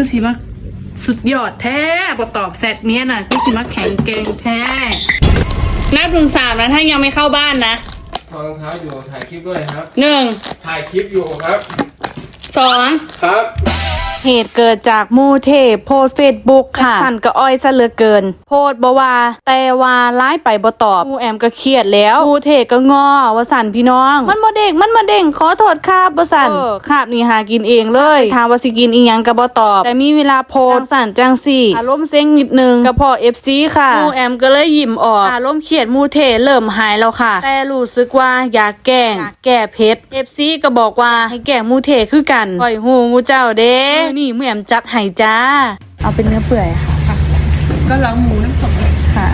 คือสิมาสุดยอดแท้บอตอบแซดเมียน่ะคือสิมาแข็งเกงแท้นับถึงสามนะถ้ายังไม่เข้าบ้านนะถอดรองเท้าอยู่ถ่ายคลิปด้วยครับหนึ่งถ่ายคลิปอยู่ครับสองครับ เหตุเกิดจากหมูเทพโพสเฟซบุ๊กค่ะสั่นก็อ้อยซะเหลือเกิน โพสต์บ่ว่า แต่ว่าร้ายไปบ่ตอบหมูแอมก็เครียดแล้วหมูเทพก็งอว่าสั่นพี่น้อง มันบ่เด้งมันบ่เด้งขอโทษครับบ่สั่นเออคาบนี่หากินเองเลยถามว่าสิกินอีหยังก็บ่ตอบ แต่มีเวลาโพสต์สั่นจังสี่อารมณ์เซ็งนิดนึงก็พอ FC ค่ะหมูแอมก็เลยยิ้มออกอารมณ์เครียดหมูเทเริ่มหายแล้วค่ะ แต่รู้สึกว่าอยากแกล้งอยากแก้เพชร FC ก็บอกว่าให้แกล้งหมูเทคือกันปล่อยหูหมูเจ้าเด้มื้อนี่หมูแอมจัดให้จ้า เอาเป็นเนื้อเปื่อยค่ะ ก็ล้างหมูน้ำตกค่ะ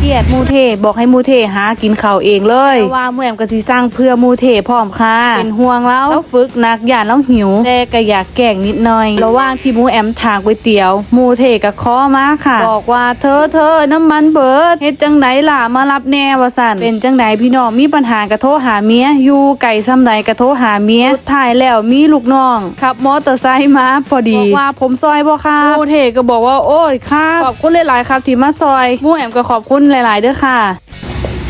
เกียดหมูเทบอกให้หมูเทหากินข้าวเองเลยเพราะว่าหมูแอมก็สิสร้างเพื่อหมูเทพร้อมค่ะเป็นห่วงแล้วแล้วฝึกนักย่านแล้วหิวแต่ก็อยากแกล้งนิดหน่อยระหว่างที่หมูแอมถางก๋วยเตี๋ยวหมูเทก็ขอมาค่ะ บอกว่าเธอเธอน้ำมันเบิดเฮ็ดจังไดล่ะมารับแน่ว่าสั่นเป็นจังไดพี่น้องมีปัญหากระโทรหาเมียอยู่ไก่ซ้ำใดกระโทรหาเมียสุดท้ายแล้วมีลูกน้องขับมอเตอร์ไซค์มาพอดีบอกว่าผมซอยบ่ค่ะหมูเทก็บอกว่าโอ้ยครับขอบคุณหลายๆครับที่มาซอยหมูแอมก็ขอบคุณหลายๆเด้อค่ะ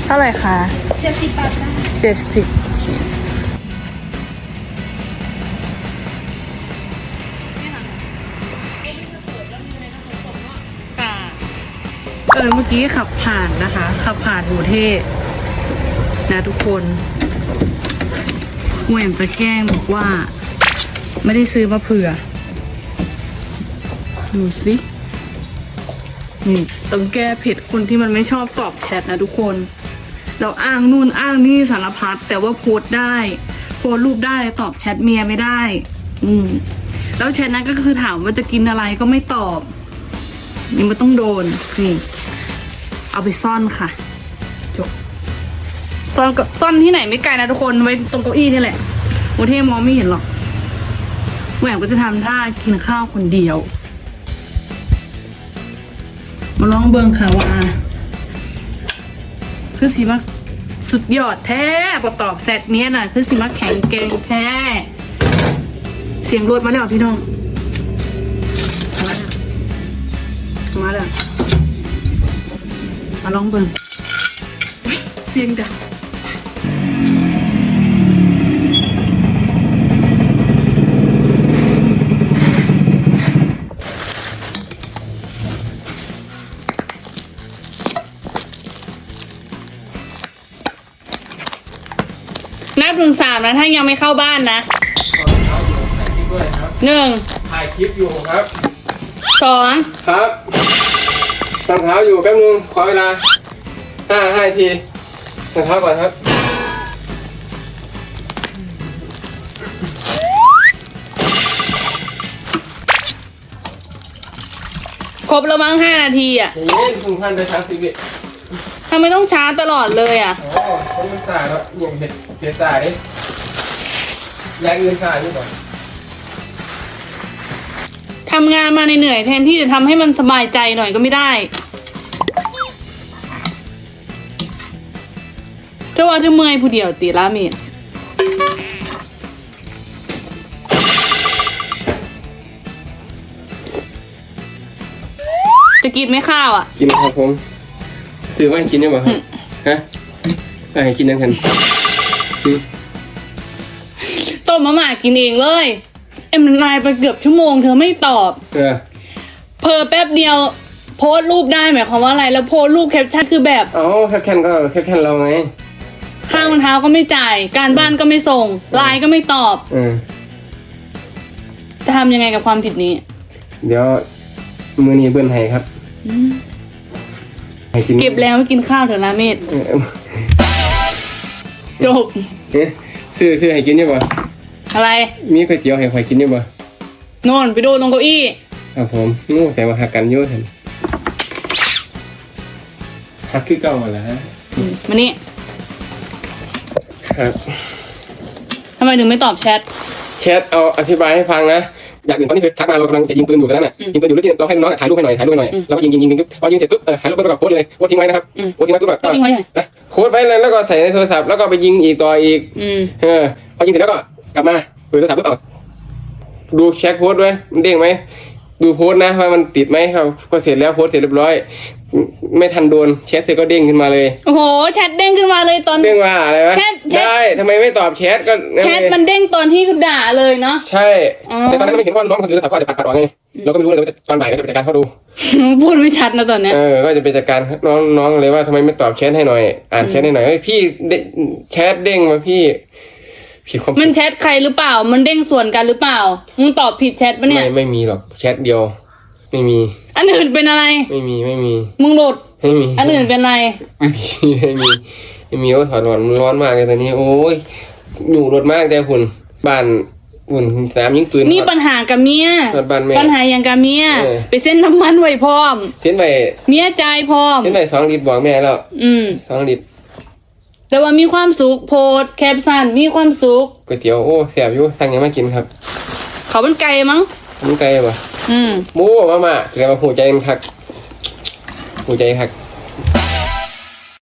เท่าไหร่คะเจ็ดสิบบาทเจ็ดสิบเออเมื่อกี้ขับผ่านนะคะ ขับผ่านหมูเทศนะทุกคนหมูแอมจะแกล้งบอกว่า ไม่ได้ซื้อมาเผื่อ ดูสิ นี่ต้องแก้เผ็ดคนที่มันไม่ชอบตอบแชทนะทุกคน เราอ้างนู่นอ้างนี่สารพัดแต่ว่าโพสต์ได้ โพสรูปได้ตอบแชทเมียไม่ได้ อืม แล้วแชทนั้นก็คือถามว่าจะกินอะไรก็ไม่ตอบ นี่มันต้องโดนนี่ เอาไปซ่อนค่ะจบซ่อนก็ซ่อนที่ไหนไม่ไกลนะทุกคนไว้ตรงเก้าอี้นี่แหละโมเทมองไม่เห็นหรอกแหวนก็จะทำท่ากินข้าวคนเดียว มาลองเบิงค่ะว่า คือสีมาสุดยอดแท้บอตอบแซดเนี้ยน่ะ คือสีมาแข็งเก่งแท้ เสียงรถมาแล้วพี่น้องมาแล้วมาแล้วมาลองเบิ่งเสียงดัง นับถึงสามนะถ้ายังไม่เข้าบ้านนะถอดรองเท้าอยู่ถ่ายคลิปด้วยครับหนึ่งถ่ายคลิปอยู่ครับสองครับรองเท้าอยู่แป๊บนึงขอเวลาห้าห้านาทีรองเท้าก่อนครับครบแล้วมั้งห้านาทีอะเย็นคุณพันไปชาร์จสิบิทำไมต้องช้าตลอดเลยอะโอ้คนมันสายแล้วอย่างเห็ดเห็ดสายดิแรงเงินสายนี่ก่อนทำงานมาเหนื่อยๆแทนที่จะทำให้มันสบายใจหน่อยก็ไม่ได้ถ้าว่าจะเมื่อยผู้เดียวตีละเมีดจะกินไหมข้าวอะ กินครับผม ซื้อไว้ให้กินยังไงครับฮะเอาให้กินยังกันอืมต้มมะหม่ากินเองเลย เอ็มไลน์ไปเกือบชั่วโมงเธอไม่ตอบ เออเพอแป๊บเดียว โพสต์รูปได้หมายความว่าอะไร แล้วโพสต์รูปแคปชั่นคือแบบเอาแคปชั่นก็แคปชั่นเราไงข้างรองเท้าก็ไม่จ่าย การบ้านก็ไม่ส่งไลน์ก็ไม่ตอบ เออจะทำยังไงกับความผิดนี้ เดี๋ยวมือนี้เบิ้ลให้ครับ ให้กินเก็บแล้วไม่กินข้าวเถอะละเมดเออจบ เอ๊ะซื้อซื้อให้กินยังบ่อะไรมีก๋วยเตี๋ยวให้ข่อยกินยังบ่โน่นไปดูตรงเก้าอี้ ครับผมงูแต่ว่าหักกันอยู่ท่านหักคือเก่ามาแล้วฮะมานี่ครับทำไมถึงไม่ตอบแชท แชทเอาอธิบายให้ฟังนะ อยากอื่นตอนนี้คือทักมาเรากำลังจะยิงปืนอยู่ตอนนั้นน่ะอืมยิงปืนอยู่แล้วที่เราให้น้องถ่ายรูปให้หน่อยถ่ายรูปให้หน่อยอืมแล้วก็ยิงยิงยิงยิงปุ๊บพอยิงเสร็จปุ๊บเออถ่ายรูปไปกับโค้ดเลยโค้ดทิ้งไว้นะครับอืมโค้ดทิ้งไว้ปุ๊บแบบทิ้งไว้ไหนนะโค้ดไว้เลยแล้วก็ใส่ในโทรศัพท์แล้วก็ไปยิงอีกต่ออีกอืมเออพอยิงเสร็จแล้วก็กลับมาเปิดโทรศัพท์ปุ๊บเอาดูแชทโค้ดด้วยมันเด้งไหม ดูโพสต์นะว่ามันติดไหมครับพอเสร็จแล้วโพสต์เสร็จเรียบร้อย ไม่ทันโดนแชทเสร็จก็เด้งขึ้นมาเลยโอ้โหแชทเด้งขึ้นมาเลยตอนเด้งว่าอะไรวะแชทแชทได้ทำไมไม่ตอบแชทก็แชทมันเด้งตอนที่ด่าเลยเนาะใช่อ๋อแต่ตอนนั้นไม่เห็นว่าน้องคนถือโทรศัพท์ก็อาจจะปัดปัดออกไงเราก็ไม่รู้เลยว่าตอนบ่ายเราจะไปจัดการเขาดูพูดไม่ชัดนะตอนเนี้ยเออก็จะไปจัดการน้องน้องเลยว่าทำไมไม่ตอบแชทให้หน่อย อ่านแชทให้หน่อยเฮ้ยพี่เด้แชทเด้งมาพี่ ผิดความมันแชทใครหรือเปล่า มันเด้งส่วนกันหรือเปล่า มึงตอบผิดแชทปะเนี่ย ไม่ไม่มีหรอกแชทเดียว ไม่มี อันอื่นเป็นอะไร ไม่มีไม่มีมึงหลุด ไม่มีอันอื่นเป็นอะไร ไม่มีไม่มีไม่มีโอ้ถอดหลอนมันร้อนมากเลยตอนนี้ โอ้ยอยู่รถมากแต่หุ่นบ้านหุ่นสนามยิงปืน นี่ปัญหากับเมียถอดบ้านแม่ปัญหาอย่างกับเมีย เออ ไปเส้นน้ำมันไว้พร้อม เส้นไปเมียจ่ายพร้อม เส้นไปสองลิตรบอกแม่แล้วอืม สองลิตร แต่ว่ามีความสุขโพดแคปชั่นมีความสุขก๋วยเตี๋ยวโอ้แสบอยู่สั่งหยังมากินครับเขาเป็นไก่มั้งมันไกลป่ะอืม หมูมามาเกิดมาหูใจมันคักหูใจคัก